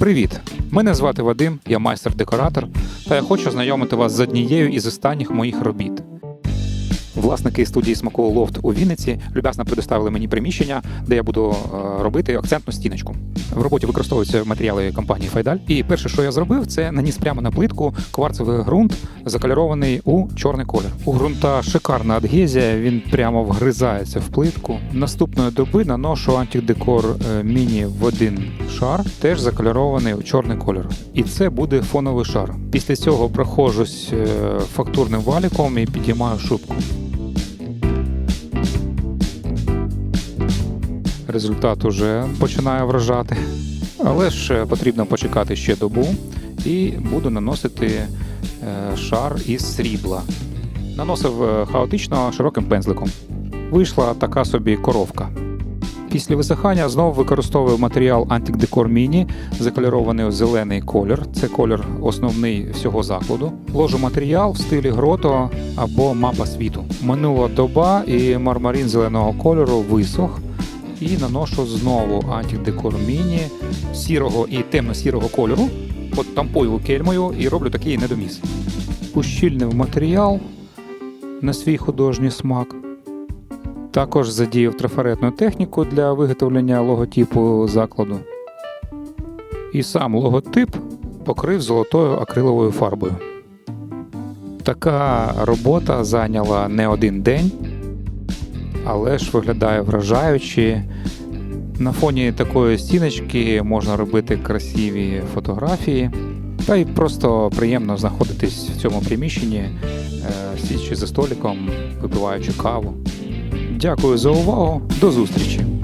Привіт! Мене звати Вадим, я майстер-декоратор, та я хочу знайомити вас з однією із останніх моїх робіт. Власники студії Смаковий Лофт у Вінниці люб'язно предоставили мені приміщення, де я буду е, робити акцентну стіночку. В роботі використовуються матеріали компанії Файдаль. І перше, що я зробив, це наніс прямо на плитку кварцевий ґрунт, закольорований у чорний колір. У ґрунта шикарна адгезія, він прямо вгризається в плитку. Наступної доби наношу антидекор е, міні в один шар, теж закольорований у чорний колір. І це буде фоновий шар. Після цього проходжусь е, фактурним валіком і підіймаю шубку. Результат уже починає вражати. Але ж потрібно почекати ще добу і буду наносити е, шар із срібла. Наносив е, хаотично широким пензликом. Вийшла така собі коровка. Після висихання знову використовую матеріал Antic Decor Mini, закольорований у зелений колір. Це колір основний всього закладу. Ложу матеріал в стилі грото або мапа світу. Минула доба і мармарин зеленого кольору висох. І наношу знову Decor Mini сірого і темно-сірого кольору, от тампою кельмою і роблю такий недоміс. Ущільнив матеріал на свій художній смак. Також задіяв трафаретну техніку для виготовлення логотипу закладу. І сам логотип покрив золотою акриловою фарбою. Така робота зайняла не один день, але ж виглядає вражаючи. На фоні такої стіночки можна робити красиві фотографії, та й просто приємно знаходитись в цьому приміщенні, сідчи за столиком, випиваючи каву. Дякую за увагу. До зустрічі!